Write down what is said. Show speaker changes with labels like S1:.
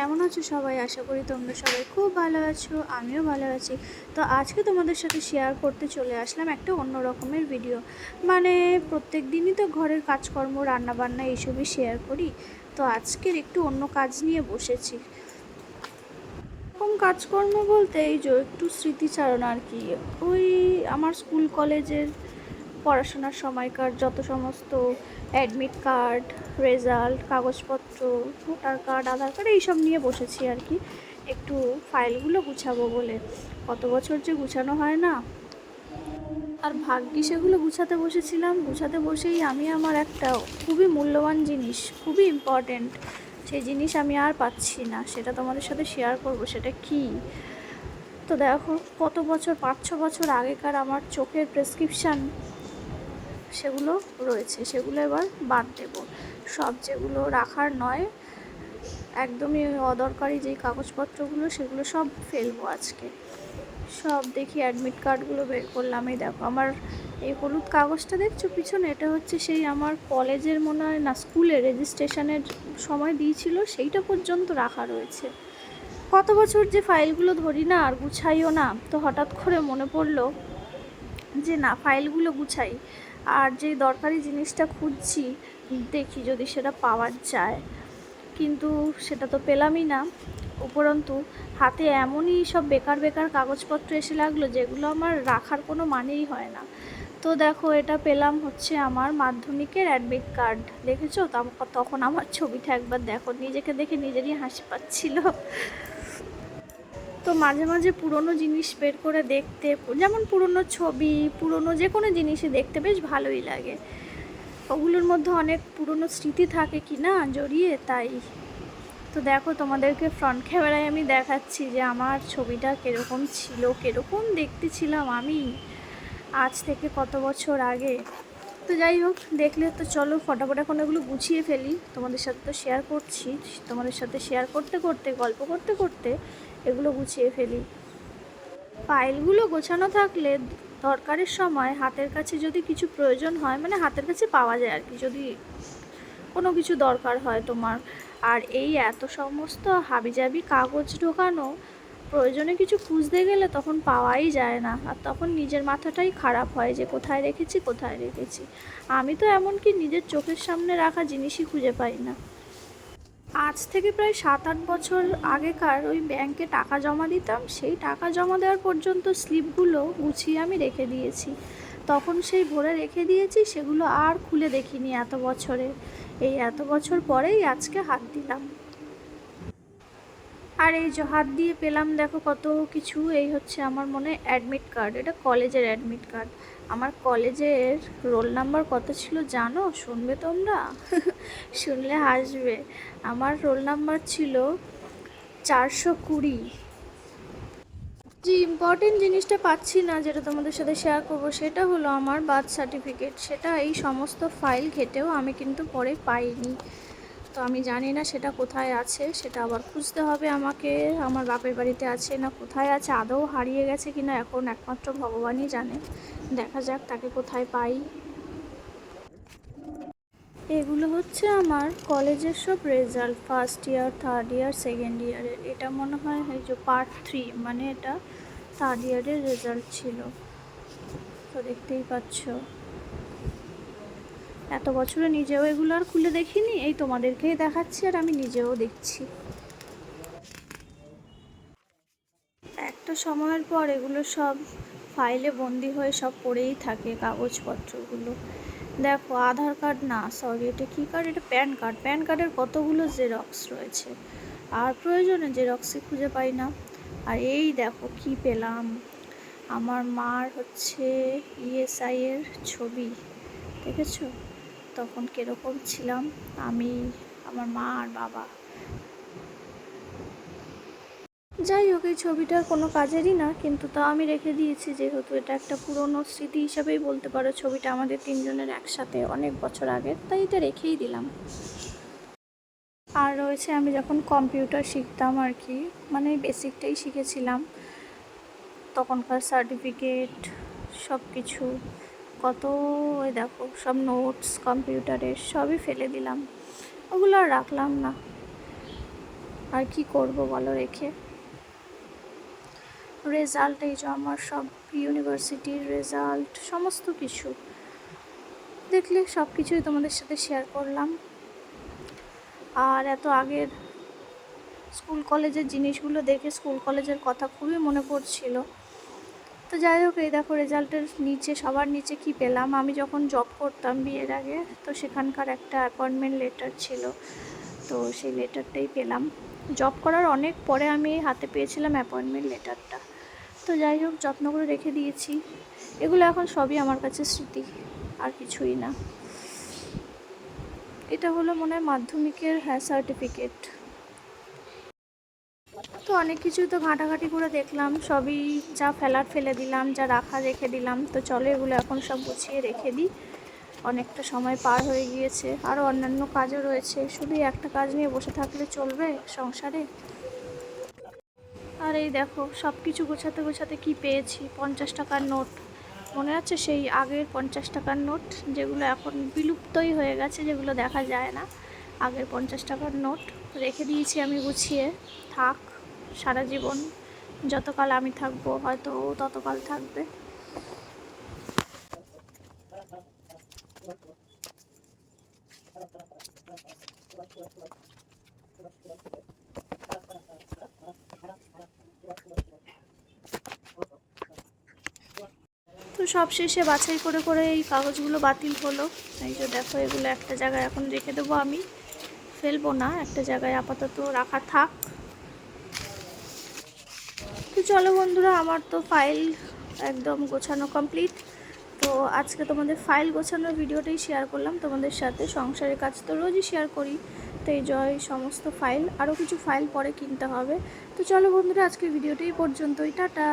S1: কেমন আছো সবাই? আশা করি তোমরা সবাই খুব ভালো আছো, আমিও ভালো আছি। তো আজকে তোমাদের সাথে শেয়ার করতে চলে আসলাম একটা অন্য রকমের ভিডিও মানে প্রত্যেক দিনই তো ঘরের কাজকর্ম, রান্নাবান্না এইসবই শেয়ার করি। তো আজকের একটু অন্য কাজ নিয়ে বসেছি। এরকম কাজকর্ম বলতে এই যে একটু স্মৃতিচারণ আর কি। ওই আমার স্কুল কলেজের পড়াশোনার সময়কার যত সমস্ত অ্যাডমিট কার্ড রেজাল্ট কাগজপত্র ভোটার কার্ড আধার কার্ড এইসব নিয়ে বসেছি আর কি। একটু ফাইলগুলো গুছাবো বলে। কত বছর যে গুছানো হয় না। আর ভাগ্যি সেগুলো গুছাতে বসেছিলাম। গুছাতে বসেই আমি আমার একটা খুবই মূল্যবান জিনিস, খুবই ইম্পর্ট্যান্ট সেই জিনিস আমি আর পাচ্ছি না। সেটা তোমাদের সাথে শেয়ার করব, সেটা কি? তো দেখো, কত বছর পাঁচ ছ বছর আগেকার আমার চোখের প্রেসক্রিপশান সেগুলো রয়েছে, সেগুলো এবার বাদ দেব। সব যেগুলো রাখার নয়, একদমই অদরকারি যেই কাগজপত্রগুলো, সেগুলো সব ফেলব আজকে। সব দেখি অ্যাডমিট কার্ডগুলো বের করলাম। এই দেখো, আমার এই হলুদ কাগজটা দেখছ পিছনে? এটা হচ্ছে সেই আমার কলেজের মনে হয় না, স্কুলে রেজিস্ট্রেশনের সময় দিয়েছিল, সেইটা পর্যন্ত রাখা রয়েছে। কত বছর যে ফাইলগুলো ধরি না, আর গুছাইও না, তো হঠাৎ করে মনে পড়ল যে না, ফাইলগুলো গুছাই। আর যে দরকারি জিনিসটা খুঁজছি, দেখি যদি সেটা পাওয়া যায়। কিন্তু সেটা তো পেলামই না। উপরন্তু, হাতে এমনই সব বেকার বেকার কাগজপত্র এসে লাগল, যেগুলো আমার রাখার কোনো মানেই হয় না। তো দেখো, এটা পেলাম হচ্ছে আমার মাধ্যমিকের অ্যাডমিট কার্ড। দেখেছ? তখন আমার ছবিটা একবার দেখো। নিজেকে দেখে নিজেরই হাসি পাচ্ছিল। তো মাঝে মাঝে পুরনো জিনিস বের করে দেখতে, যেমন পুরনো ছবি, পুরনো যে কোনো জিনিসই দেখতে বেশ ভালোই লাগে। ওগুলোর মধ্যে অনেক পুরনো স্মৃতি থাকে কি না জড়িয়ে, তাই। তো দেখো তোমাদেরকে ফ্রন্ট ক্যামেরায় আমি দেখাচ্ছি যে আমার ছবিটা কীরকম ছিল, কীরকম দেখতে ছিলাম আমি আজ থেকে কত বছর আগে। তো যাই হোক, দেখলে তো চলো ফটাফট এখন এগুলো গুছিয়ে ফেলি। তোমাদের সাথে তো শেয়ার করছি, তোমাদের সাথে শেয়ার করতে করতে, গল্প করতে করতে এগুলো গুছিয়ে ফেলি। ফাইলগুলো গোছানো থাকলে দরকারের সময় হাতের কাছে যদি কিছু প্রয়োজন হয় মানে হাতের কাছে পাওয়া যায় আর কি, যদি কোনো কিছু দরকার হয় তোমার। আর এই এত সমস্ত হাবিজাবি কাগজ ঢোকানো, প্রয়োজনে কিছু খুঁজতে গেলে তখন পাওয়াই যায় না। আর তখন নিজের মাথাটাই খারাপ হয় যে কোথায় রেখেছি কোথায় রেখেছি। আমি তো এমনকি নিজের চোখের সামনে রাখা জিনিসই খুঁজে পাই না। আজ থেকে প্রায় সাত আট বছর আগেকার ওই ব্যাংকে টাকা জমা দিতাম, সেই টাকা জমা দেওয়ার পর্যন্ত স্লিপগুলো গুছিয়ে আমি রেখে দিয়েছি। তখন সেই ভরে রেখে দিয়েছি, সেগুলো আর খুলে দেখিনি এত বছরে। এই এত বছর পরেই আজকে হাত দিলাম। আর এই যে হাত দিয়ে পেলাম, দেখো কত কিছু। এই হচ্ছে আমার মনে অ্যাডমিট কার্ড এটা কলেজের অ্যাডমিট কার্ড আমার কলেজের রোল নাম্বার কত ছিল জানো? শুনবে তোমরা? শুনলে হাসবে। আমার রোল নাম্বার ছিল চারশো কুড়ি। যে ইম্পর্টেন্ট জিনিসটা পাচ্ছি না যেটা তোমাদের সাথে শেয়ার করব, সেটা হলো আমার বার্থ সার্টিফিকেট সেটা এই সমস্ত ফাইল ঘেটেও আমি কিন্তু পরে পাইনি। তো আমি জানি না সেটা কোথায় আছে, সেটা আবার খুঁজতে হবে আমাকে। আমার বাপের বাড়িতে আছে না কোথায় আছে, আদৌ হারিয়ে গেছে কিনা এখন একমাত্র ভগবানই জানে। দেখা যাক তাকে কোথায় পাই। এগুলো হচ্ছে আমার কলেজের সব result first year third year second ইয়ারের এটা মনে হয় এই যে পার্ট থ্রি মানে এটা থার্ড ইয়ারের রেজাল্ট ছিল। তো দেখতেই পাচ্ছ। এত বছরে নিজেও এগুলো আর খুলে দেখিনি, এই তোমাদেরকেই দেখাচ্ছি আর আমি নিজেও দেখছি। একটা সময়ের পর এগুলো সব ফাইলে বন্দি হয়ে সব পড়েই থাকে কাগজপত্রগুলো। দেখো, আধার কার্ড না সরি এটা কী কার্ড? এটা প্যান কার্ড। প্যান কার্ডের কতগুলো জেরক্স রয়েছে? আর প্রয়োজনে জেরক্সই খুঁজে পাই না। আর এই দেখো, কি পেলাম? আমার মার হচ্ছে ইএসআই এর ছবি, দেখেছ? তখন কীরকম ছিলাম, আমি, আমার মা আর বাবা। যাই হোক, এই ছবিটা কোনো কাজেরই না, কিন্তু তা আমি রেখে দিয়েছি যেহেতু এটা একটা পুরনো স্মৃতি হিসাবেই বলতে পারো ছবিটা আমাদের তিনজনের একসাথে অনেক বছর আগে তাই এটা রেখেই দিলাম। আর রয়েছে আমি যখন কম্পিউটার শিখতাম আর কি মানে বেসিকটাই শিখেছিলাম। তখনকার সার্টিফিকেট সব কিছু কত ওই দেখো, সব নোটস কম্পিউটারের সবই ফেলে দিলাম। ওগুলো আর রাখলাম না। আর কি করব বলো রেখে? রেজাল্ট এই যে আমার সব ইউনিভার্সিটির রেজাল্ট সমস্ত কিছু। দেখলে সব কিছুই তোমাদের সাথে শেয়ার করলাম। আর এত আগের স্কুল কলেজের জিনিসগুলো দেখে স্কুল কলেজের কথা খুবই মনে পড়ছিল। তো যাই হোক, এই দেখো রেজাল্টের নিচে, সবার নিচে কি পেলাম? আমি যখন জব করতাম বিয়ের আগে, তো সেখানকার একটা অ্যাপয়েন্টমেন্ট লেটার ছিল। তো সেই লেটারটাই পেলাম। জব করার অনেক পরে আমি হাতে পেয়েছিলাম অ্যাপয়েন্টমেন্ট লেটারটা তো যাই হোক, যত্ন করে রেখে দিয়েছি। এগুলো এখন সবই আমার কাছে স্মৃতি, আর কিছুই না। এটা হলো মনে হয় মাধ্যমিকের হ্যাঁ সার্টিফিকেট তো অনেক কিছুই তো ঘাঁটাঘাঁটি করে দেখলাম, সবই যা ফেলার ফেলে দিলাম, যা রাখা রেখে দিলাম। তো চলো এগুলো এখন সব গুছিয়ে রেখে দিই। অনেকটা সময় পার হয়ে গিয়েছে। আরও অন্যান্য কাজও রয়েছে। শুধু একটা কাজ নিয়ে বসে থাকলে চলবে সংসারে? আর এই দেখো সব কিছু গোছাতে গোছাতে কি পেয়েছি? পঞ্চাশ টাকার নোট। মনে আছে সেই আগের পঞ্চাশ টাকার নোট? যেগুলো এখন বিলুপ্তই হয়ে গেছে, যেগুলো দেখা যায় না। আগের পঞ্চাশ টাকার নোট রেখে দিয়েছি আমি গুছিয়ে। থাক সারা জীবন যতকাল আমি থাকব, হয়তো ও ততকাল থাকবে। তো সব শেষে বাছাই করে করে এই কাগজগুলো বাতিল হলো। এই যে দেখো, এগুলো একটা জায়গায় এখন রেখে দেবো আমি। ফেলব না, একটা জায়গায় আপাতত রাখা থাক। চলো বন্ধুরা, আমার তো ফাইল একদম গোছানো কমপ্লিট তো আজকে তোমাদের ফাইল গোছানোর ভিডিওটাই শেয়ার করলাম। তোমাদের সাথে সংসারের কাজ তো রোজই শেয়ার করি। তো এই জয়, সমস্ত ফাইল আরও কিছু ফাইল পরে কিনতে হবে। তো চলো বন্ধুরা আজকে ভিডিওটাই পর্যন্তই। টাটা।